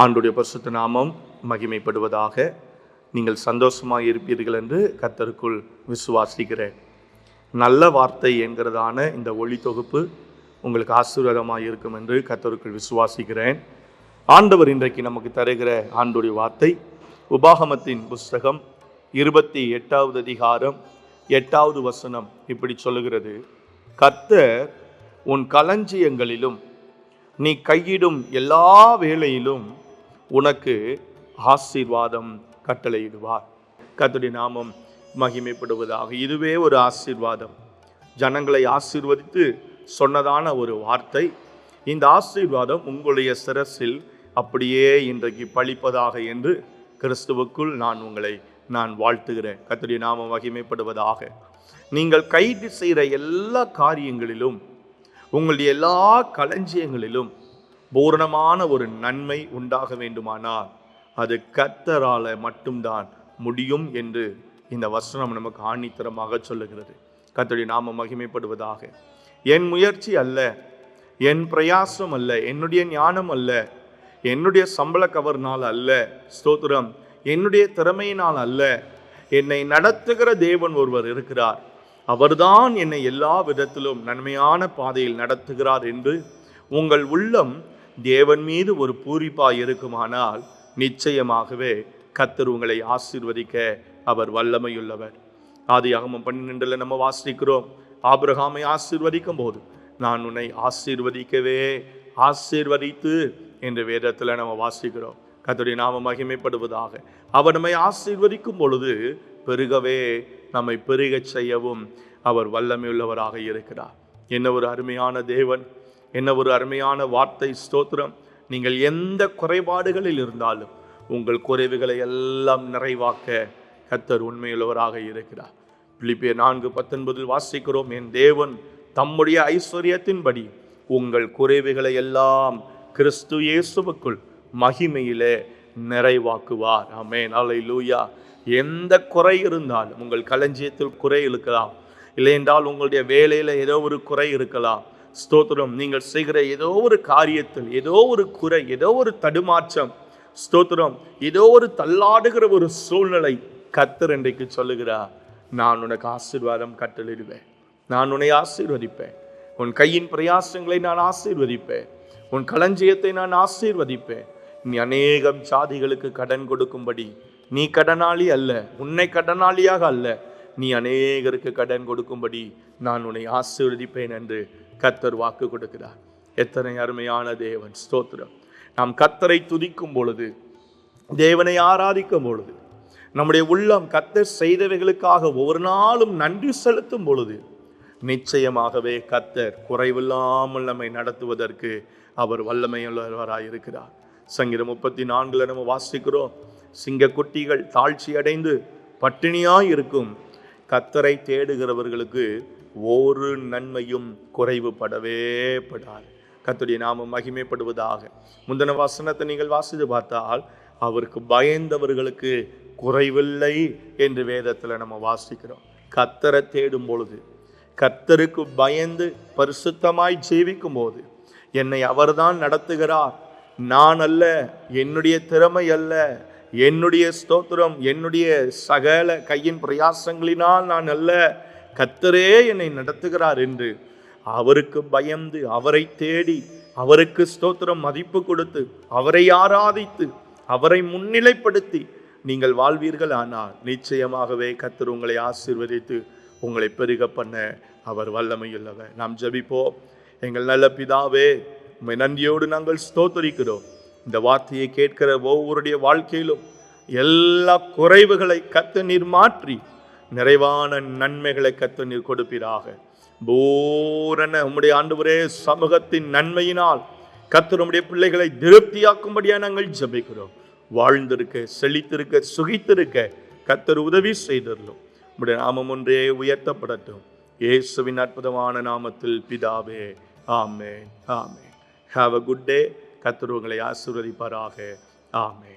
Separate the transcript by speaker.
Speaker 1: ஆண்டுடைய பரிசுத்த நாமம் மகிமைப்படுவதாக நீங்கள் சந்தோஷமாக இருப்பீர்கள் என்று கத்தருக்குள் விசுவாசிக்கிறேன். நல்ல வார்த்தை என்கிறதான இந்த ஒளி தொகுப்பு உங்களுக்கு ஆசீர்வாதமாக இருக்கும் என்று கத்தருக்குள் விசுவாசிக்கிறேன். ஆண்டவர் இன்றைக்கு நமக்கு தருகிற ஆண்டுடைய வார்த்தை உபாகமத்தின் புஸ்தகம் இருபத்தி எட்டாவது அதிகாரம் எட்டாவது வசனம் இப்படி சொல்லுகிறது. கர்த்தர் உன் களஞ்சியங்களிலும் நீ கையிடும் எல்லா வேளையிலும் உனக்கு ஆசீர்வாதம் கட்டளையிடுவார். கர்த்தருடைய நாமம் மகிமைப்படுவதாக. இதுவே ஒரு ஆசீர்வாதம். ஜனங்களை ஆசீர்வதித்து சொன்னதான ஒரு வார்த்தை. இந்த ஆசீர்வாதம் உங்களுடைய சிரசில் அப்படியே இன்றைக்கு பழிப்பதாக என்று கிறிஸ்துவுக்குள் நான் உங்களை நான் வாழ்த்துகிறேன். கர்த்தருடைய நாமம் மகிமைப்படுவதாக. நீங்கள் கைது செய்கிற எல்லா காரியங்களிலும் உங்களுடைய எல்லா களஞ்சியங்களிலும் பூரணமான ஒரு நன்மை உண்டாக வேண்டுமானால் அது கத்தரால் மட்டும்தான் முடியும் என்று இந்த வசனம் நமக்கு ஆணித்தரமாக சொல்லுகிறது. கத்தடி நாம மகிமைப்படுவதாக. என் முயற்சி அல்ல என் பிரயாசம் அல்ல என்னுடைய ஞானம் அல்ல என்னுடைய சம்பள கவர்னால் அல்ல ஸ்தோத்திரம் என்னுடைய திறமையினால் அல்ல என்னை நடத்துகிற தேவன் ஒருவர் இருக்கிறார். அவர்தான் என்னை எல்லா விதத்திலும் நன்மையான பாதையில் நடத்துகிறார் என்று உங்கள் உள்ளம் தேவன் மீது ஒரு பூரிப்பாய் இருக்குமானால் நிச்சயமாகவே கத்தர் உங்களை ஆசீர்வதிக்க அவர் வல்லமையுள்ளவர். ஆதியாகமம் பன்னிரெண்டுல நம்ம வாசிக்கிறோம் ஆபிரகாமை ஆசீர்வதிக்கும் போது நான் உன்னை ஆசீர்வதிக்கவே ஆசீர்வதித்து என்ற வேதத்தில் நம்ம வாசிக்கிறோம். கத்தருடைய நாம மகிமைப்படுவதாக. அவர் நம்மை ஆசீர்வதிக்கும் பொழுது பெருகவே நம்மை பெருகச் செய்யவும் அவர் வல்லமையுள்ளவராக இருக்கிறார். என்ன ஒரு அருமையான தேவன். என்ன ஒரு அருமையான வார்த்தை ஸ்தோத்திரம். நீங்கள் எந்த குறைபாடுகளில் இருந்தாலும் உங்கள் குறைவுகளை எல்லாம் நிறைவாக்க கத்தர் உண்மையுள்ளவராக இருக்கிறார். பிலிப்பிய நான்கு பத்தொன்பதில் வாசிக்கிறோம் என் தேவன் தம்முடைய ஐஸ்வர்யத்தின்படி உங்கள் குறைவுகளை எல்லாம் கிறிஸ்து இயேசுவுக்குள் மகிமையிலே நிறைவாக்குவார். அமே நாளை லூயா எந்த குறை இருந்தாலும் உங்கள் களஞ்சியத்தில் குறை இருக்கலாம். இல்லை என்றால் உங்களுடைய வேலையில் ஏதோ ஒரு குறை இருக்கலாம். ஸ்தோத்திரம். நீங்கள் செய்கிற ஏதோ ஒரு காரியத்தில் ஏதோ ஒரு குறை ஏதோ ஒரு தடுமாற்றம் ஸ்தோத்திரம். ஏதோ ஒரு தள்ளாடுகிற ஒரு சூழ்நிலை கத்தர் இன்றைக்கு சொல்லுகிறார். நான் உனக்கு ஆசீர்வாதம் கட்டளிடுவேன். நான் உன்னை ஆசீர்வதிப்பேன். உன் கையின் பிரயாசங்களை நான் ஆசீர்வதிப்பேன். உன் களஞ்சியத்தை நான் ஆசீர்வதிப்பேன். நீ அநேகம் சாதிகளுக்கு கடன் கொடுக்கும்படி. நீ கடனாளி அல்ல. உன்னை கடனாளியாக அல்ல. நீ அநேகருக்கு கடன் கொடுக்கும்படி நான் உன்னை ஆசீர்வதிப்பேன் என்று கத்தர் வாக்கு கொடுக்கிறார். எத்தனை அருமையான தேவன் ஸ்தோத்திரம். நாம் கத்தரை துதிக்கும் பொழுது தேவனை ஆராதிக்கும் பொழுது நம்முடைய உள்ளம் கத்தர் செய்தவைகளுக்காக ஒவ்வொரு நாளும் நன்றி செலுத்தும் பொழுது நிச்சயமாகவே கத்தர் குறைவில்லாமல் நம்மை நடத்துவதற்கு அவர் வல்லமையுள்ளவராக இருக்கிறார். சங்கீதம் முப்பத்தி நான்கில் நம்ம வாசிக்கிறோம். சிங்கக்குட்டிகள் தாழ்ச்சி அடைந்து பட்டினியாய் இருக்கும். கத்தரை தேடுகிறவர்களுக்கு ஒரு நன்மையும் குறைவுபடவே படாது. கத்துடைய நாமம் மகிமைப்படுவதாக. முந்தின வசனத்தை நீங்கள் வாசித்து பார்த்தால் அவருக்கு பயந்தவர்களுக்கு குறைவில்லை என்று வேதத்தில் நம்ம வாசிக்கிறோம். கத்தரை தேடும் பொழுது கத்தருக்கு பயந்து பரிசுத்தமாய் ஜீவிக்கும் போது என்னை அவர்தான் நடத்துகிறார். நான் அல்ல என்னுடைய திறமை அல்ல. என்னுடைய ஸ்தோத்திரம் என்னுடைய சகல கையின் பிரயாசங்களினால் நான் அல்ல. கத்தரே என்னை நடத்துகிறார் என்று அவருக்கு பயந்து அவரை தேடி அவருக்கு ஸ்தோத்திரம் மதிப்பு கொடுத்து அவரை ஆராதித்து அவரை முன்னிலைப்படுத்தி நீங்கள் வாழ்வீர்கள். ஆனால் நிச்சயமாகவே கத்தர் உங்களை ஆசீர்வதித்து உங்களை பெருக பண்ண அவர் வல்லமையுள்ளவர். நாம் ஜெபிப்போம். எங்கள் நல்ல பிதாவே உண்மை நன்றியோடு நாங்கள் ஸ்தோத்தரிக்கிறோம். இந்த வார்த்தையை கேட்கிற ஒவ்வொருடைய வாழ்க்கையிலும் எல்லா குறைவுகளை கத்து நீர் மாற்றி நிறைவான நன்மைகளை கத்து நீர் கொடுப்பீராக. பூரண உம்முடைய ஆண்டவரே சமூகத்தின் நன்மையினால் கத்து நம்முடைய பிள்ளைகளை திருப்தியாக்கும்படியாக நாங்கள் ஜெபிக்கிறோம். வாழ்ந்திருக்க செழித்திருக்க சுகித்திருக்க கத்தர் உதவி செய்திருந்தோம் உம்முடைய நாமம் ஒன்றே உயர்த்தப்படட்டும். இயேசுவின் அற்புதமான நாமத்தில் பிதாவே ஆமே ஆமே ஹாவ் அ குட் டே கத்தர் உங்களை ஆசீர்வதிப்பாராக. ஆமே